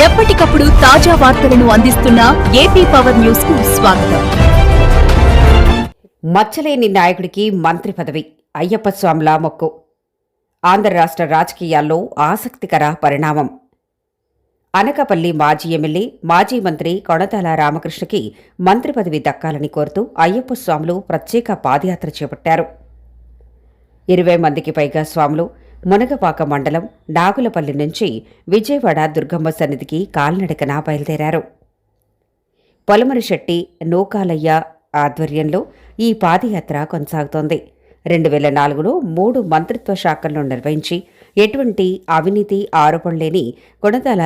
ఎప్పటికప్పుడు తాజా వార్తలను అందిస్తున్న ఏపీ పవర్ న్యూస్కు స్వాగతం. మచ్చలేని నాయకుడికి మంత్రి పదవి అయ్యప్ప స్వాముల మొక్కు. ఆంధ్ర రాష్ట్ర రాజకీయాల్లో ఆసక్తికర పరిణామం. అనకాపల్లి మాజీ ఎమ్మెల్యే మాజీ మంత్రి కొణతాల రామకృష్ణకి మంత్రి పదవి దక్కాలని కోరుతూ అయ్యప్ప స్వాములు ప్రత్యేక పాదయాత్ర చేపట్టారు. ఇరవై మందికి పైగా స్వాములు మునగపాక మండలం నాగులపల్లి నుంచి విజయవాడ దుర్గమ్మ సన్నిధికి కాల్నడకన బయలుదేరారు. పొలమరిశెట్టి నూకాలయ్య ఆధ్వర్యంలో ఈ పాదయాత్ర కొనసాగుతోంది. రెండు వేల నాలుగులో మూడు మంత్రిత్వ శాఖలను నిర్వహించి ఎటువంటి అవినీతి ఆరోపణ లేని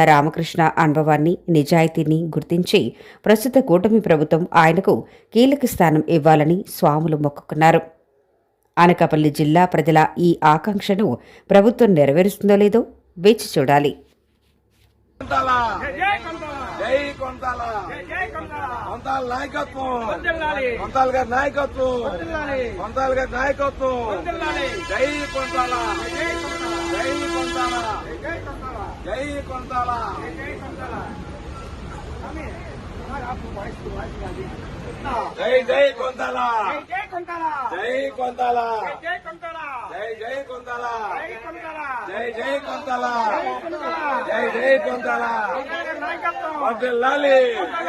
రామకృష్ణ అనుభవాన్ని నిజాయితీని గుర్తించి ప్రస్తుత కూటమి ప్రభుత్వం ఆయనకు కీలక స్థానం ఇవ్వాలని స్వాములు మొక్కుకున్నారు. అనకాపల్లి జిల్లా ప్రజల ఈ ఆకాంక్షను ప్రభుత్వం నెరవేరుస్తుందో లేదో వేచి చూడాలి. నాయకత్వం. కొంతాల గారి నాయకత్వం కొంతాల గారి నాయకత్వం జై కొంతాల జై కొంతాల. జై కొంతల. జై జై కొంతాల. జై కొంటాల జై కొంతాల. జై కొంటాల జై జై కొంతాల. జై కొంటాల జై జై కొంతాల జై జై కొంతాల నాయకత్వం వర్ధిల్లాలి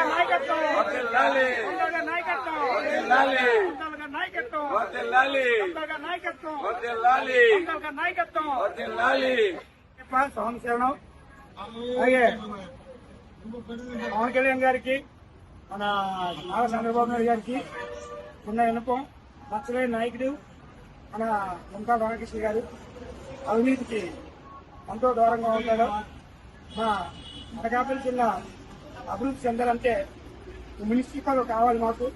నాయకత్వం వర్ధిల్లాలి నాయకత్వం వర్ధిల్లాలి నాయకత్వం వర్ధిల్లాలి నాయకత్వం నాయకత్వం అలాగే పవన్ కళ్యాణ్ గారికి మన నారా చంద్రబాబు నాయుడు గారికి ఉన్న వినపం నచ్చలేని నాయకుడు మన మమతా రామకృష్ణ గారు అవినీతికి ఎంతో దూరంగా ఉంటాడు. మా అనకాపల్లి జిల్లా అభివృద్ధి చెందాలంటే మున్సిపల్ కావాలి మాకు.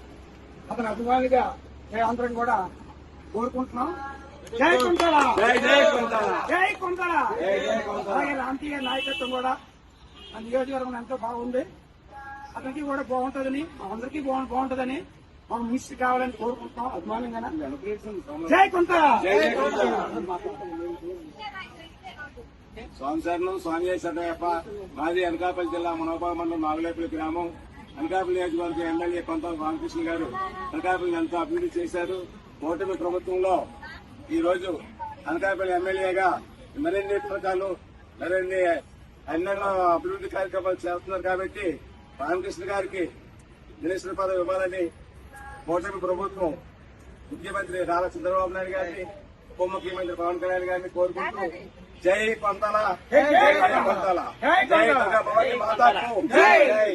అతని అభిమానిగా మేమందరం కూడా కోరుకుంటున్నాం. జై కొంతాల! జై కొంతాల! అలాగే రాంతీయ నాయకత్వం కూడా ఆ నియోజకవర్గం ఎంతో బాగుంది. అతనికి కూడా బాగుంటుందని అందరికీ బాగు బాగుంటుందని మనం మిస్ కావాలని కోరుకుంటున్నాం. అభిమానంగా జై కొంత! జై కొంతాల స్వామి సటయప్ప మాది అనకాపల్లి జిల్లా మునోపాల మండలం నాగులేపల్లి గ్రామం. అనకాపల్లి నియోజకవర్గం ఎమ్మెల్యే కొంత రామకృష్ణ గారు అనకాపల్లి ఎంతో అభివృద్ధి చేశారు. కూటమి ప్రభుత్వంలో ఈ రోజు అనకాపల్లి ఎమ్మెల్యేగా మరిన్ని పథకాలు మరిన్ని ఎన్నెన్నో అభివృద్ధి కార్యక్రమాలు చేస్తున్నారు కాబట్టి రామకృష్ణ గారికి మినిస్టర్ పదవి ఇవ్వాలని కూటమి ప్రభుత్వం ముఖ్యమంత్రి నారా చంద్రబాబు నాయుడు గారిని ఉప ముఖ్యమంత్రి పవన్ కళ్యాణ్ గారిని కోరుకుంటూ జై కొంతల జై కొంతల జై భవానీ మాతాకు. జై.